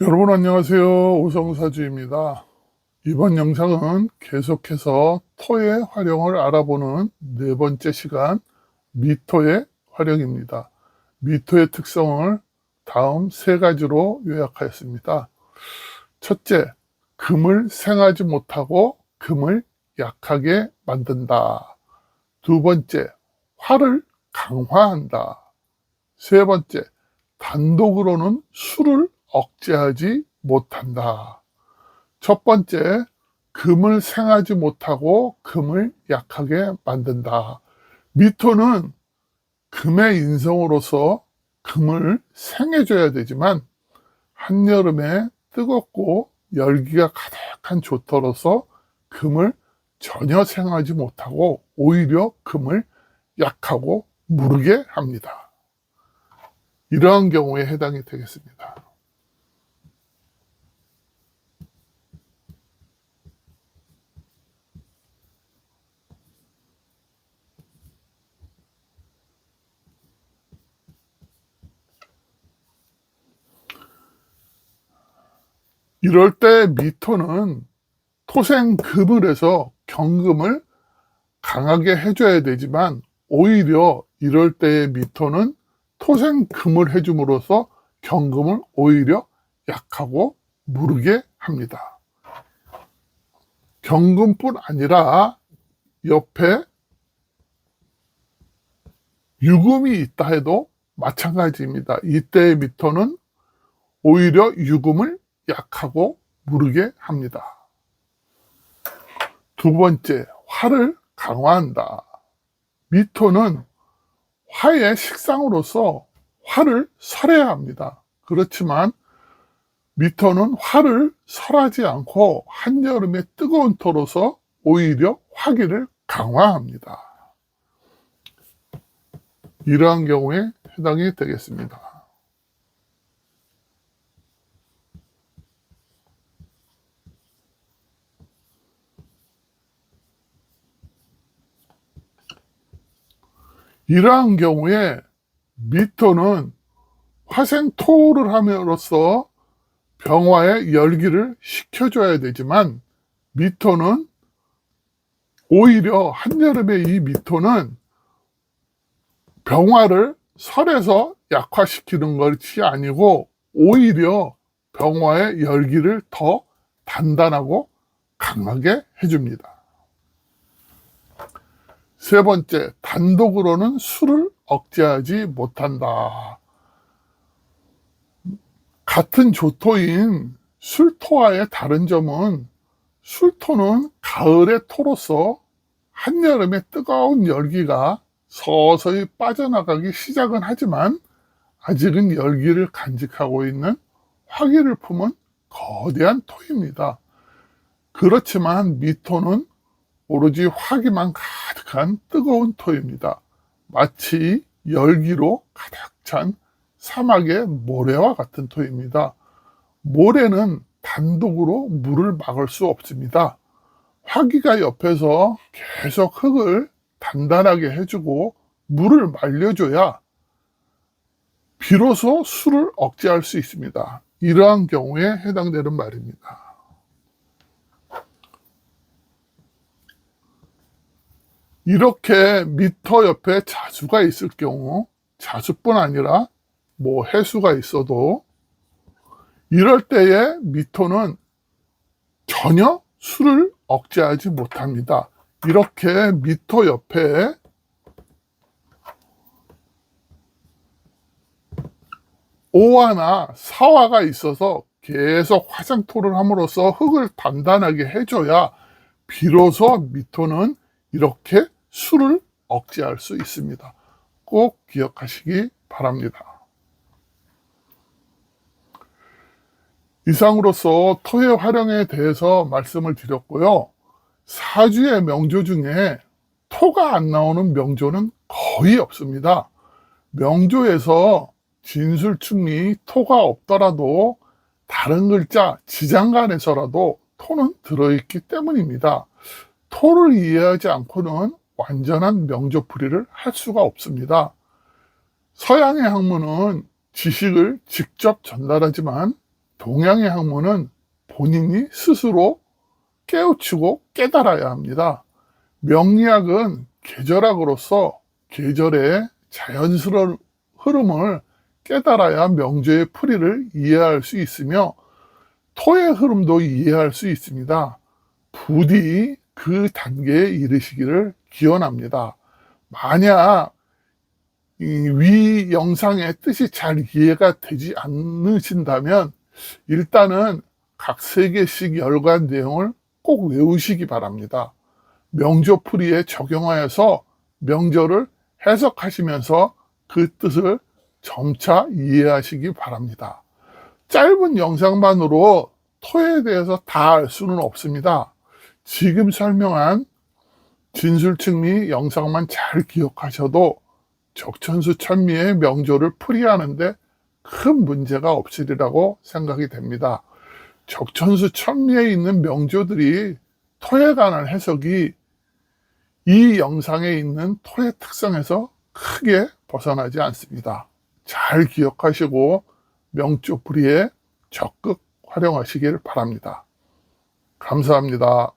여러분 안녕하세요. 오성사주입니다. 이번 영상은 계속해서 토의 활용을 알아보는 네 번째 시간 미토의 활용입니다. 미토의 특성을 다음 세 가지로 요약하였습니다. 첫째, 금을 생하지 못하고 금을 약하게 만든다. 두 번째, 화를 강화한다. 세 번째, 단독으로는 술을 억제하지 못한다. 첫 번째, 금을 생하지 못하고 금을 약하게 만든다. 미토는 금의 인성으로서 금을 생해줘야 되지만 한여름에 뜨겁고 열기가 가득한 조터로서 금을 전혀 생하지 못하고 오히려 금을 약하고 무르게 합니다. 이러한 경우에 해당이 되겠습니다. 이럴 때 미토는 토생금을 해서 경금을 강하게 해줘야 되지만 오히려 이럴 때의 미토는 토생금을 해줌으로써 경금을 오히려 약하고 무르게 합니다. 경금뿐 아니라 옆에 유금이 있다 해도 마찬가지입니다. 이때의 미토는 오히려 유금을 약하고 무르게 합니다. 두 번째, 화를 강화한다. 미토는 화의 식상으로서 화를 설해야 합니다. 그렇지만 미토는 화를 설하지 않고 한여름의 뜨거운 토로서 오히려 화기를 강화합니다. 이러한 경우에 해당이 되겠습니다. 이러한 경우에 미토는 화생토를 함으로써 병화의 열기를 식혀줘야 되지만 미토는 오히려 한여름에 이 미토는 병화를 설에서 약화시키는 것이 아니고 오히려 병화의 열기를 더 단단하고 강하게 해줍니다. 세 번째, 단독으로는 술을 억제하지 못한다. 같은 조토인 술토와의 다른 점은 술토는 가을의 토로서 한여름의 뜨거운 열기가 서서히 빠져나가기 시작은 하지만 아직은 열기를 간직하고 있는 화기를 품은 거대한 토입니다. 그렇지만 미토는 오로지 화기만 가득한 뜨거운 토입니다. 마치 열기로 가득 찬 사막의 모래와 같은 토입니다. 모래는 단독으로 물을 막을 수 없습니다. 화기가 옆에서 계속 흙을 단단하게 해주고 물을 말려줘야 비로소 술을 억제할 수 있습니다. 이러한 경우에 해당되는 말입니다. 이렇게 미터 옆에 자수가 있을 경우 자수뿐 아니라 뭐 해수가 있어도 이럴 때에 미토는 전혀 술을 억제하지 못합니다. 이렇게 미터 옆에 오화나 사화가 있어서 계속 화생토를 함으로써 흙을 단단하게 해줘야 비로소 미토는 이렇게 술을 억제할 수 있습니다. 꼭 기억하시기 바랍니다. 이상으로서 토의 활용에 대해서 말씀을 드렸고요. 사주의 명조 중에 토가 안 나오는 명조는 거의 없습니다. 명조에서 진술충리 토가 없더라도 다른 글자 지장간에서라도 토는 들어있기 때문입니다. 토를 이해하지 않고는 완전한 명조풀이를 할 수가 없습니다. 서양의 학문은 지식을 직접 전달하지만 동양의 학문은 본인이 스스로 깨우치고 깨달아야 합니다. 명리학은 계절학으로서 계절의 자연스러운 흐름을 깨달아야 명조의 풀이를 이해할 수 있으며 토의 흐름도 이해할 수 있습니다. 부디 그 단계에 이르시기를 기원합니다. 만약 이위 영상의 뜻이 잘 이해가 되지 않으신다면 일단은 각 세 개씩 열관 내용을 꼭 외우시기 바랍니다. 명조풀이에 적용하여서 명조를 해석하시면서 그 뜻을 점차 이해하시기 바랍니다. 짧은 영상만으로 토에 대해서 다 알 수는 없습니다. 지금 설명한 진술측미 영상만 잘 기억하셔도 적천수 천미의 명조를 풀이하는데 큰 문제가 없으리라고 생각이 됩니다. 적천수 천미에 있는 명조들이 토에 관한 해석이 이 영상에 있는 토의 특성에서 크게 벗어나지 않습니다. 잘 기억하시고 명조 풀이에 적극 활용하시길 바랍니다. 감사합니다.